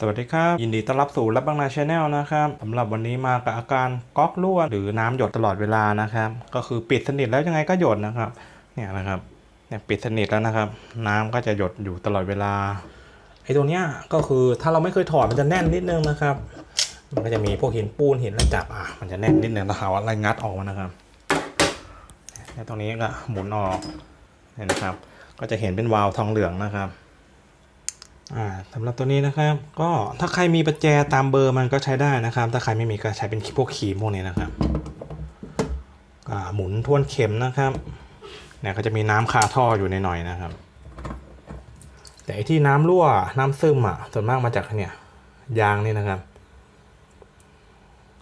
สวัสดีครับ ยินดีต้อนรับสู่รับบางนาชาแนลนะครับสำหรับวันนี้มากับอาการก๊อกรั่วหรือน้ำหยดตลอดเวลานะครับ ก็คือปิดสนิทแล้วยังไงก็หยดนะครับ เนี่ยนะครับเนี่ยปิดสนิทแล้วนะครับ น้ำก็จะหยดอยู่ตลอดเวลาไอ้ตัวเนี้ยก็คือถ้าเราไม่เคยถอดมันจะแน่นนิดนึงนะครับ มันก็จะมีพวกหินปูนหินแล้วจับอะมันจะแน่นนิดนึงแล้วหาว่าอะไรงัดออกมานะครับแล้ตรงนี้ก็หมุนออกเนี่ยนะครับ ก็จะเห็นเป็นวาล์วทองเหลืองนะครับ สำหรับตัวนี้นะครับ ก็ถ้าใครมีประแจตามเบอร์มันก็ใช้ได้นะครับ ถ้าใครไม่มีก็ใช้เป็นพวกขีมพวกนี้นะครับหมุนทวนเข็มนะครับเนี่ยก็จะมีน้ำคาท่ออยู่ในหน่อยนะครับ แต่อ้ที่น้ำรั่วน้ำซึมอะส่วนมากมาจากเนี่ยยางนี่นะครับ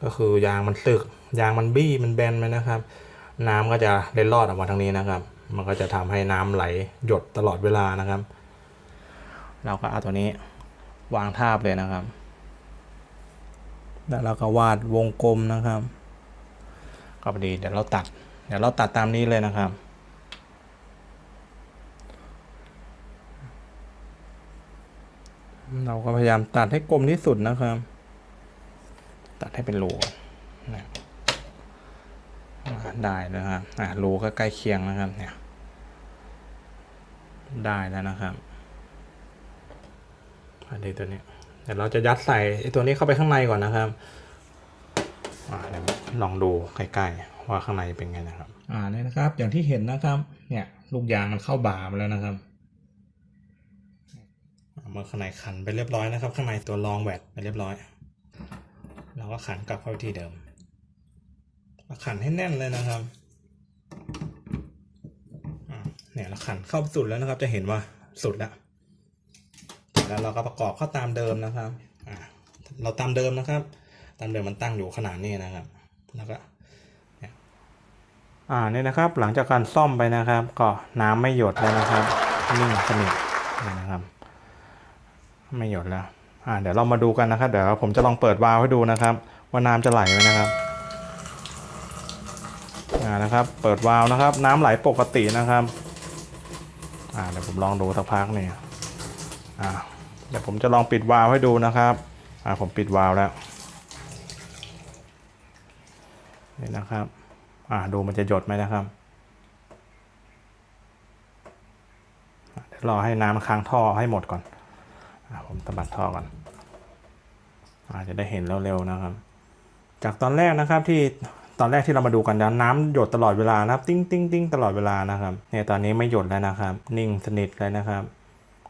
ก็คือยางมันสึก ยางมันบี้มันแบนไปนะครับ น้ำก็จะเล็ดลอดออกมาทางนี้นะครับ มันก็จะทำให้น้ำไหลหยดตลอดเวลานะครับ เราก็เอาตัวนี้วางทาบเลยนะครับ แล้วเราก็วาดวงกลมนะครับ ก็พอดีเดี๋ยวเราตัด เดี๋ยวเราตัดตามนี้เลยนะครับ เราก็พยายามตัดให้กลมที่สุดนะครับ ตัดให้เป็นรูนะได้นะครับอ่ารูก็ใกล้เคียงนะครับเนี่ย ได้แล้วนะครับ อันนี้ตัวนี้ เดี๋ยวเราจะยัดใส่ไอ้ตัวนี้เข้าไปข้างในก่อนนะครับอ่าเดี๋ยวลองดูใกล้ๆว่าข้างในเป็นไงนะครับ อ่าเนี่ยนะครับ อย่างที่เห็นนะครับ เนี่ยลูกยางมันเข้าบ่ามาแล้วนะครับอ่าเมื่อข้างในขันไปเรียบร้อยนะครับ ข้างในตัวรองแหวดไปเรียบร้อยเราก็ขันกลับเข้าที่เดิมเราขันให้แน่นเลยนะครับอ่าเนี่ยเราขันเข้าสุดแล้วนะครับ จะเห็นว่าสุดแล้ว แล้วเราก็ประกอบเข้าตามเดิมนะครับเราตามเดิมนะครับ ตามเดิมมันตั้งอยู่ขนาดนี้นะครับแล้วก็อ่าเนี่ยนะครับหลังจากการซ่อมไปนะครับ ก็น้ำไม่หยดแล้วนะครับนิ่งสนิทนะครับ ไม่หยดแล้วอ่าเดี๋ยวเรามาดูกันนะครับ เดี๋ยวผมจะลองเปิดวาล์วให้ดูนะครับ ว่าน้ำจะไหลไหมนะครับอ่านะครับ เปิดวาล์วนะครับ น้ำไหลปกตินะครับอ่าเดี๋ยวผมลองดูสักพักนี่อ่า ดี๋ยวผมจะลองปิดวาล์วให้ดูนะครับอ่าผมปิดวาล์วแล้วนี่นะครับอ่าดูมันจะหยดไหมนะครับเดี๋ยวรอให้น้ำค้างท่อให้หมดก่อนอ่าผมตบัดท่อก่อนอ่าจะได้เห็นเร็วๆนะครับ จากตอนแรกนะครับที่ตอนแรกที่เรามาดูกันนะน้ำหยดตลอดเวลานะครับ ติ้งติ้งติ้งตลอดเวลานะครับเนี่ยตอนนี้ไม่หยดแล้วนะครับ นิ่งสนิทเลยนะครับ